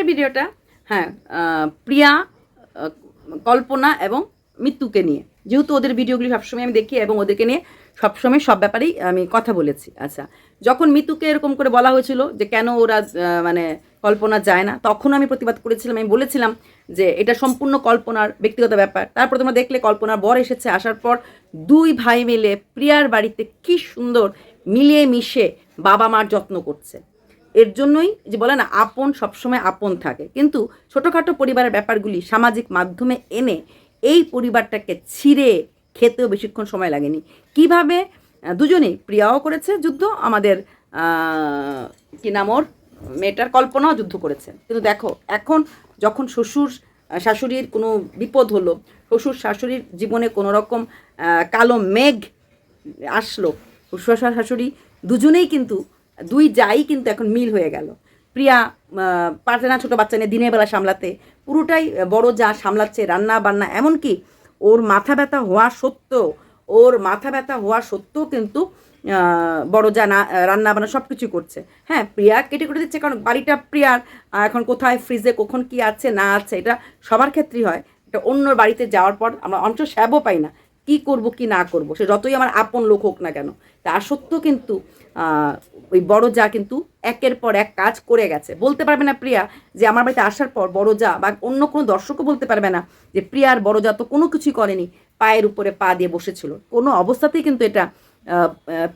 আজকের ভিডিওটা হ্যাঁ প্রিয়া কল্পনা এবং মৃত্যুকে নিয়ে। যেহেতু ওদের ভিডিওগুলি সবসময় আমি দেখি এবং ওদেরকে নিয়ে সবসময় সব ব্যাপারেই আমি কথা বলেছি। আচ্ছা যখন মিতুকে এরকম করে বলা হয়েছিল যে কেন ওরা মানে কল্পনা যায় না তখন আমি প্রতিবাদ করেছিলাম। আমি বলেছিলাম যে এটা সম্পূর্ণ কল্পনার ব্যক্তিগত ব্যাপার। তারপর তোমরা দেখলে কল্পনার বর এসেছে। আসার পর দুই ভাই মিলে প্রিয়ার বাড়িতে কি সুন্দর মিলিয়ে মিশে বাবা মার যত্ন করছে। এর জন্যই যে বলে না, আপন সবসময় আপন থাকে। কিন্তু ছোটোখাটো পরিবারের ব্যাপারগুলি সামাজিক মাধ্যমে এনে এই পরিবারটাকে ছিঁড়ে খেতেও বেশিক্ষণ সময় লাগেনি। কীভাবে? দুজনেই, প্রিয়াও করেছে যুদ্ধ, আমাদের কি নাম ওর? মেয়েটার কল্পনাও যুদ্ধ করেছে। কিন্তু দেখো, এখন যখন শ্বশুর শাশুড়ির কোনো বিপদ হলো, শ্বশুর শাশুড়ির জীবনে কোনো রকম কালো মেঘ আসলো, শ্বশুর শাশুড়ি দুজনেই কিন্তু দুই যাই কিন্তু এখন মিল হয়ে গেল। প্রিয়া পারছে না ছোটো বাচ্চা নিয়ে দিনের বেলা সামলাতে। পুরোটাই বড় যা সামলাচ্ছে রান্না বান্না, এমনকি ওর মাথা ব্যথা হওয়া সত্ত্বেও, ওর মাথা ব্যথা হওয়া সত্ত্বেও কিন্তু বড় যা না, রান্না বান্না সব কিছু করছে। হ্যাঁ প্রিয়া কেটে কেটে দিচ্ছে কারণ বাড়িটা প্রিয়ার এখন কোথায় ফ্রিজে কখন কি আছে, না আছে, এটা সবার ক্ষেত্রেই হয়। এটা অন্য বাড়িতে যাওয়ার পর আমরা অঞ্চল স্যাবও পাই না। কি করব, কি না করব, সে যতই আমার আপন লোক হোক না কেন। তা সত্ত্বেও কিন্তু ওই বড় যা কিন্তু একের পর এক কাজ করে গেছে। বলতে পারবে না প্রিয়া যে আমার বাড়িতে আসার পর বড় যা বা অন্য কোনো দর্শকও বলতে পারবে না যে প্রিয়ার বড় যা তো কোনো কিছুই করেনি, পায়ের উপরে পা দিয়ে বসেছিল। কোনো অবস্থাতেই কিন্তু এটা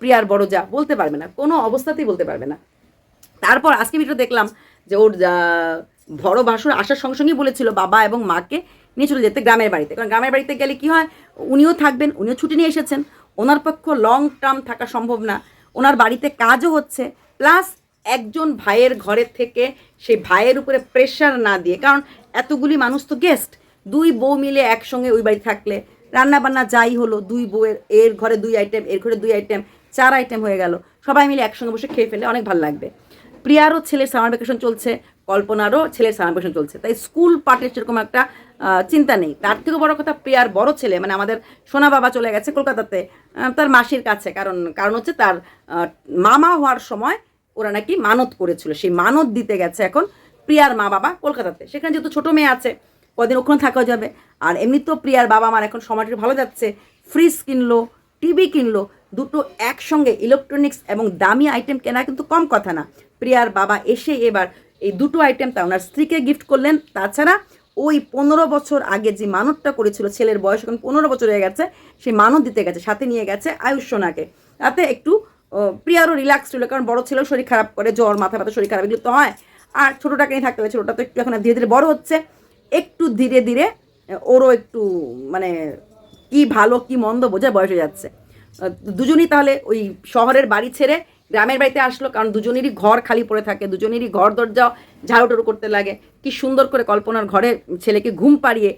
প্রিয়ার বড় যা বলতে পারবে না, কোনো অবস্থাতেই বলতে পারবে না। তারপর আজকে ভিডিও দেখলাম যে ওর বড় ভাসুর আসার সঙ্গে সঙ্গেই বলেছিল বাবা এবং মাকে নিয়ে চলে যেতে গ্রামের বাড়িতে। কারণ গ্রামের বাড়িতে গেলে কি হয়? উনিও থাকবেন, উনিও ছুটি নিয়ে এসেছেন। ওনার পক্ষ লং টার্ম থাকা সম্ভব না। ওনার বাড়িতে কাজও হচ্ছে প্লাস একজন ভাইয়ের ঘরের থেকে সেই ভাইয়ের উপরে প্রেশার না দিয়ে, কারণ এতগুলি মানুষ তো গেস্ট দুই বউ মিলে একসঙ্গে ওই বাড়ি থাকলে রান্না বান্না যাই হলো, দুই বউয়ের, এর ঘরে দুই আইটেম এর ঘরে দুই আইটেম চার আইটেম হয়ে গেল, সবাই মিলে একসঙ্গে বসে খেয়ে ফেলে অনেক ভালো লাগবে। প্রিয়ারও ছেলের সামার ভ্যাকেশন চলছে কল্পনারও ছেলের সামার ভ্যাকেশন চলছে। তাই স্কুল পার্টির সেরকম একটা চিন্তা নেই। তার থেকেও বড় কথা, প্রিয়ার বড় ছেলে মানে আমাদের সোনা বাবা চলে গেছে কলকাতাতে তার মাসির কাছে। কারণ কারণ হচ্ছে তার মামা হওয়ার সময় ওরা নাকি মানত করেছিল। সেই মানত দিতে গেছে এখন প্রিয়ার মা বাবা কলকাতাতে। সেখানে যেহেতু ছোটো মেয়ে আছে, কদিন ওখানে থাকা যাবে। আর এমনিতেও প্রিয়ার বাবা মার এখন সময়টা ভালো যাচ্ছে। ফ্রিজ কিনলো, টিভি কিনলো, দুটো একসঙ্গে ইলেকট্রনিক্স এবং দামি আইটেম কেনা কিন্তু কম কথা না। প্রিয়ার বাবা এসে এবার এই দুটো আইটেম তা ওনার স্ত্রীকে গিফট করলেন। তাছাড়া ওই পনেরো বছর আগে যে মানতটা করেছিল, ছেলের বয়স এখন পনেরো বছর হয়ে গেছে সেই মানত দিতে গেছে, সাথে নিয়ে গেছে আয়ুষ সোনাকে তাতে একটু প্রিয়ারও রিল্যাক্স ছিল, কারণ বড় ছেলেও শরীর খারাপ করে, জ্বর, মাথা ব্যথা, শরীর খারাপ, এগুলো তো হয়। আর ছোটোটাকে নিয়ে থাকতে হবে, ছোটোটা তো একটু এখন ধীরে ধীরে বড় হচ্ছে। একটু ধীরে ধীরে, ওরও একটু মানে কি ভালো, কি মন্দ বোঝার বয়স হয়ে যাচ্ছে। দুজনই তাহলে ওই শহরের বাড়ি ছেড়ে গ্রামের বাড়িতে আসলো, কারণ দুজনেরই ঘর খালি পড়ে থাকে, দুজনেরই ঘর দরজা ঝাড়ু টাড়ু করতে লাগে। কি সুন্দর করে কল্পনার ঘরে ছেলেকে ঘুম পাড়িয়ে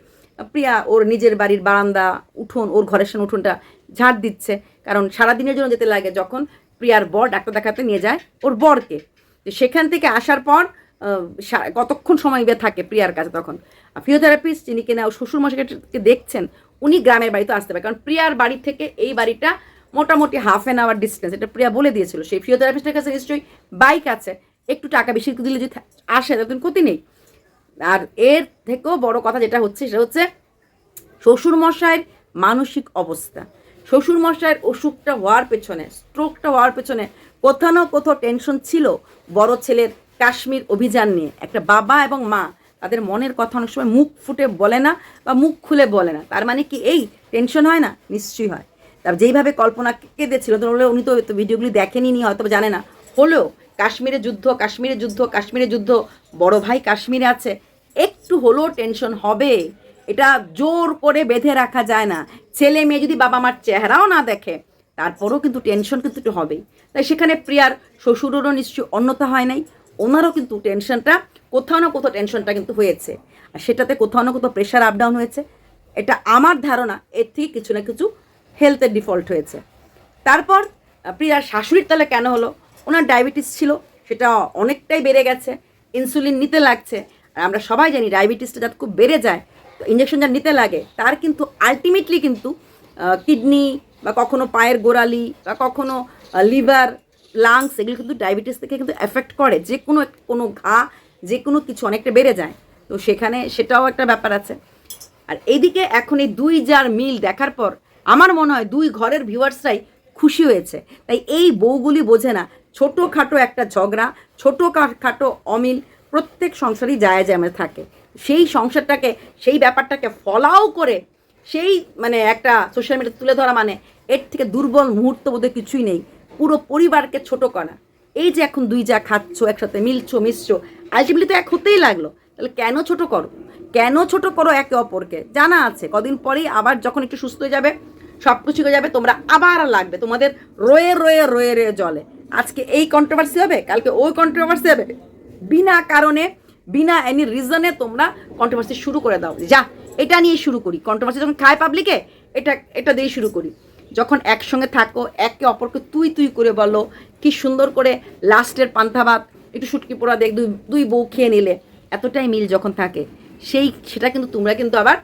প্রিয়া ওর নিজের বাড়ির বারান্দা, উঠোন, ওর ঘরের সামনে উঠোনটা ঝাড় দিচ্ছে। কারণ সারাদিনের জন্য যেতে লাগে যখন প্রিয়ার বর ডাক্তার দেখাতে নিয়ে যায় ওর বরকে। সেখান থেকে আসার পর কতক্ষণ সময় ইয়ে থাকে প্রিয়ার কাছে তখন? ফিজিওথেরাপিস্ট যিনি কিনা শ্বশুর মশাইকে দেখছেন, উনি গ্রামের বাড়িতে আসতে পারে। কারণ প্রিয়ার বাড়ি থেকে এই বাড়িটা মোটামুটি হাফ অ্যান আওয়ার ডিস্টেন্স এটা প্রিয়া বলে দিয়েছিল, সেই ফিজিওথেরাপিস্টের কাছে নিশ্চয়ই বাইক আছে, একটু টাকা বেশি দিলে যদি আসে তাদের ক্ষতি নেই। আর এর থেকেও বড় কথা যেটা হচ্ছে, সেটা হচ্ছে শ্বশুরমশাইয়ের মানসিক অবস্থা। শ্বশুরমশাইয়ের অসুখটা হওয়ার পেছনে স্ট্রোকটা হওয়ার পেছনে কোথাও না কোথাও টেনশন ছিল বড় ছেলের কাশ্মীর অভিযান নিয়ে। একটা বাবা এবং মা, তাদের মনের কথা অনেক সময় মুখ ফুটে বলে না বা মুখ খুলে বলে না। তার মানে কি এই টেনশন হয় না? নিশ্চয়ই হয়। তার যেইভাবে কল্পনা কেঁদেছিল তো উনি তো তো ভিডিওগুলি দেখেনি নি, হয়তো জানে না। হলেও কাশ্মীরে যুদ্ধ কাশ্মীরে যুদ্ধ কাশ্মীরে যুদ্ধ, বড় ভাই কাশ্মীরে আছে, একটু হলেও টেনশন হবে। এটা জোর করে বেঁধে রাখা যায় না। ছেলে মেয়ে যদি বাবা মার চেহারাও না দেখে, তারপরেও কিন্তু টেনশন কিন্তু একটু হবেই। তাই সেখানে প্রিয়ার শ্বশুরেরও নিশ্চয়ই অন্যতা হয় নাই। ওনারও কিন্তু টেনশনটা কোথাও না কোথাও টেনশনটা কিন্তু হয়েছে। আর সেটাতে কোথাও না কোথাও প্রেশার আপ ডাউন হয়েছে। এটা আমার ধারণা, এর থেকে কিছু না কিছু হেলথের ডিফল্ট হয়েছে। তারপর প্রিয়ার শাশুড়ির তাহলে কেন হলো? ওনার ডায়াবেটিস ছিল, সেটা অনেকটাই বেড়ে গেছে ইনসুলিন নিতে লাগছে, আর আমরা সবাই জানি ডায়াবেটিসটা যাতে খুব বেড়ে যায়, তো ইঞ্জেকশন যা নিতে লাগে, তার কিন্তু আলটিমেটলি কিন্তু কিডনি বা কখনো পায়ের গোড়ালি বা কখনো লিভার লাংস এগুলো কিন্তু ডায়াবেটিস থেকে কিন্তু এফেক্ট করে, যে কোনো কোনো ঘা, যে কোনো কিছু অনেকটা বেড়ে যায়। তো সেখানে সেটাও একটা ব্যাপার আছে। আর এইদিকে এখন এই দুই যার মিল দেখার পর আমার মনে হয় দুই ঘরের ভিউয়ার্সরাই খুশি হয়েছে। তাই এই বউগুলি বোঝে না, ছোটোখাটো একটা ঝগড়া ছোটো খাটো অমিল প্রত্যেক সংসারই যায় জ্যামে থাকে। সেই সংসারটাকে, সেই ব্যাপারটাকে ফলাও করে সেই মানে একটা সোশ্যাল মিডিয়া তুলে ধরা মানে এর থেকে দুর্বল মুহূর্ত বোধহয় কিছুই নেই। পুরো পরিবারকে ছোট করা। এই যে এখন দুই যা খাচ্ছ, একসাথে মিলছো, মিশছো, আলটিমেটলি তো এক হতেই লাগল। তাহলে কেন ছোট করো? কেন ছোট করো একে অপরকে? জানা আছে, কদিন পরেই আবার যখন একটু সুস্থ হয়ে যাবে সব কিছু হয়ে যাবে, তোমরা আবার লাগবে। তোমাদের রয়ে রয়ে রয়ে রয়ে জলে। আজকে এই কন্ট্রোভার্সি হবে, কালকে ওই কন্ট্রোভার্সি হবে। বিনা কারণে, বিনা এনি রিজনে তোমরা কন্ট্রোভার্সি শুরু করে দাও। যা, এটা নিয়ে শুরু করি। কন্ট্রোভার্সি যখন খায় পাবলিকে এটা এটা দিয়ে শুরু করি। যখন একসঙ্গে থাকো, একে অপরকে তুই তুই করে বলো, কি সুন্দর করে লাস্টের পান্থা ভাত, একটু শুটকি পোড়া দেখ, দুই দুই বউ খেয়ে নিলে, এতটাই মিল যখন থাকে, সেই, সেটা কিন্তু তোমরা কিন্তু আবার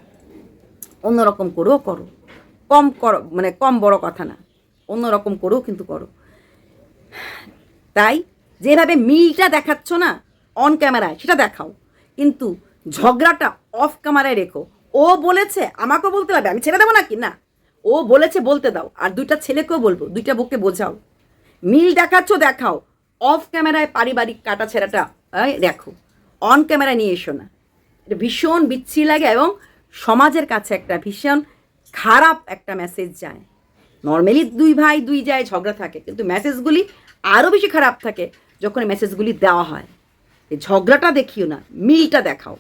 অন্যরকম করেও করো। কম করো মানে কম বড় কথা না। অন্যরকম করেও কিন্তু করো। তাই যেভাবে মিলটা দেখাচ্ছ না অন ক্যামেরায় সেটা দেখাও। কিন্তু ঝগড়াটা অফ ক্যামেরায় রেখো। ও বলেছে, আমাকেও বলতে হবে আমি ছেড়ে দেবো নাকি? না। ও বলেছে, বলতে দাও। আর দুইটা ছেলেকেও বলব, দুইটা বুককে বোঝাও। মিল দেখাচ্ছ, দেখাও। অফ ক্যামেরায় পারিবারিক কাটা ছেঁড়াটা দেখো। অন ক্যামেরায় নিয়ে এসো না। এটা ভীষণ বিচ্ছি লাগে এবং সমাজের কাছে একটা ভীষণ খারাপ একটা মেসেজ যায়। নর্মালি দুই ভাই, দুই যায়, ঝগড়া থাকে, কিন্তু মেসেজগুলি আরও বেশি খারাপ থাকে যখন মেসেজগুলি দেওয়া হয়। এই ঝগড়াটা দেখিও না, মিলটা দেখাও।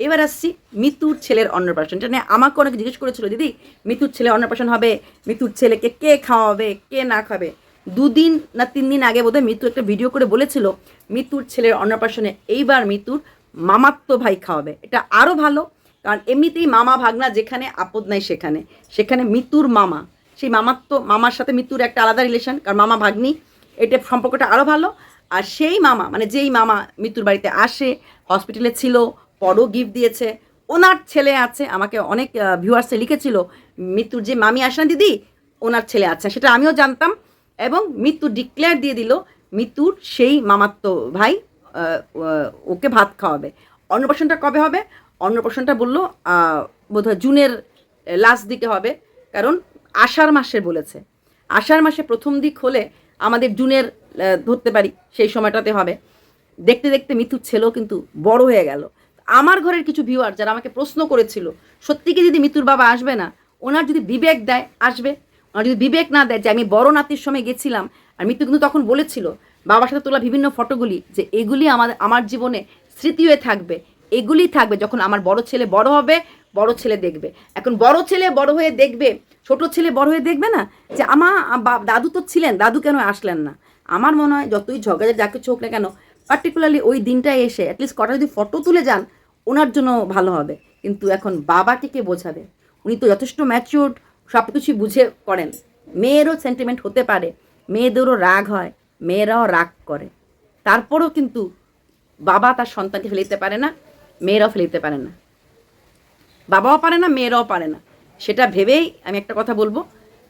এবার আসছি মিতুর ছেলের অন্নপ্রাশন। এটা নিয়ে আমাকে অনেকে জিজ্ঞেস করেছিল, দিদি, মিতুর ছেলে অন্নপ্রাশন হবে? মিতুর ছেলেকে কে খাওয়াবে? কে না খাবে? দুদিন না তিন দিন আগে বোধহয় মিতু একটা ভিডিও করে বলেছিল, মিতুর ছেলের অন্নপ্রাশনে এইবার মিতুর মামাত্ম ভাই খাওয়াবে। এটা আরও ভালো কারণ এমনিতেই মামা ভাগনা যেখানে, আপদ নাই সেখানে। সেখানে মিতুর মামা। সেই মামাত্ম মামার সাথে মিতুর একটা আলাদা রিলেশন কারণ মামা ভাগ্নি, এটা সম্পর্কটা আরও ভালো। আর সেই মামা মানে যেই মামা মৃত্যুর বাড়িতে আসে হসপিটালে ছিল, পরও গিফট দিয়েছে, ওনার ছেলে আছে, আমাকে অনেক ভিউয়ার্সে লিখেছিল মৃত্যুর যে মামি আসে না দিদি, ওনার ছেলে আছে, সেটা আমিও জানতাম। এবং মৃত্যু ডিক্লেয়ার দিয়ে দিল মৃত্যুর সেই মামাত্ম ভাই ওকে ভাত খাওয়াবে। অন্নপ্রাশনটা কবে হবে? অন্নপ্রাশনটা বলল বোধহয় জুনের লাস্ট দিকে হবে। কারণ আষাঢ় মাসে বলেছে। আষাঢ় মাসে প্রথম দিক হলে আমাদের জুনের ধরতে পারি, সেই সময়টাতে হবে। দেখতে দেখতে মিথুর ছেলেও কিন্তু বড় হয়ে গেল। আমার ঘরের কিছু ভিউয়ার যারা আমাকে প্রশ্ন করেছিল, সত্যি কি যদি মিতুর বাবা আসবে না? ওনার যদি বিবেক দেয়, আসবে। ওনার যদি বিবেক না দেয় যে আমি বড় নাতির সময় গেছিলাম, আর মিতু কিন্তু তখন বলেছিল, বাবার সাথে তোলা বিভিন্ন ফটোগুলি যে এগুলি আমার আমার জীবনে স্মৃতি হয়ে থাকবে এগুলি থাকবে যখন আমার বড় ছেলে বড় হবে, বড় ছেলে দেখবে। এখন বড় ছেলে বড় হয়ে দেখবে, ছোট ছেলে বড় হয়ে দেখবে না? যে আমা দাদু তো ছিলেন, দাদু কেন আসলেন না? আমার মনে হয় যতই ঝগড়া যা কিছু হোক না কেন পার্টিকুলারলি ওই দিনটায় এসে অ্যাটলিস্ট কটা যদি ফটো তুলে যান, ওনার জন্য ভালো হবে। কিন্তু এখন বাবাকে কে বোঝাবে? উনি তো যথেষ্ট ম্যাচিওর সব কিছুই বুঝে করেন। মেয়েরও সেন্টিমেন্ট হতে পারে, মেয়েদেরও রাগ হয়, মেয়েরাও রাগ করে। তারপরও কিন্তু বাবা তার সন্তানকে ফেলে দিতে পারে না। মেয়েরাও ফেলে দিতে পারে না। বাবাও পারে না, মেয়েরাও পারে না। সেটা ভেবেই আমি একটা কথা বলব,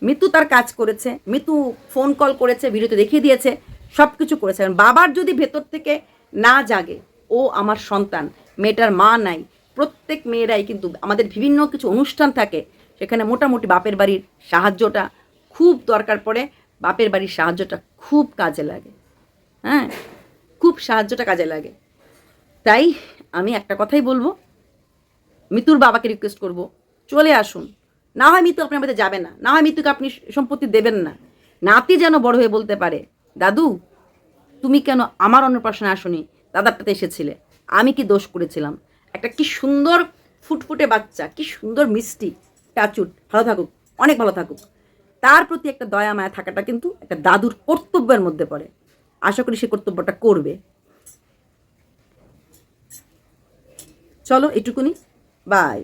মিতু তার কাজ করেছে, মিতু ফোন কল করেছে ভিডিওতে দেখিয়ে দিয়েছে সব কিছু করেছে বাবার যদি ভেতর থেকে না জাগে, ও আমার সন্তান, মেয়েটার মা নাই, প্রত্যেক মেয়েরাই কিন্তু আমাদের বিভিন্ন কিছু অনুষ্ঠান থাকে, সেখানে মোটামুটি বাপের বাড়ির সাহায্যটা খুব দরকার পড়ে, বাপের বাড়ির সাহায্যটা খুব কাজে লাগে। হ্যাঁ খুব সাহায্যটা কাজে লাগে। তাই আমি একটা কথাই বলব, মিতুর বাবাকে রিকোয়েস্ট করব, চলে আসুন। না হয় মিতু আপনার বাড়িতে যাবে না না হয় মিতুকে আপনি সম্পত্তি দেবেন না। নাতি যেন বড় হয়ে বলতে পারে, দাদু, তুমি কেন আমার অন্নপ্রাশনে আসনি? দাদারটাতে এসেছিলে। আমি কি দোষ করেছিলাম? একটা কি সুন্দর ফুটফুটে বাচ্চা, কি সুন্দর মিষ্টি, টাচুট, ভালো থাকুক, অনেক ভালো থাকুক। তার প্রতি একটা দয়া, মায়া থাকাটা কিন্তু একটা দাদুর কর্তব্যের মধ্যে পড়ে। আশা করি সে কর্তব্যটা করবে। চলো এটুকুনি বাই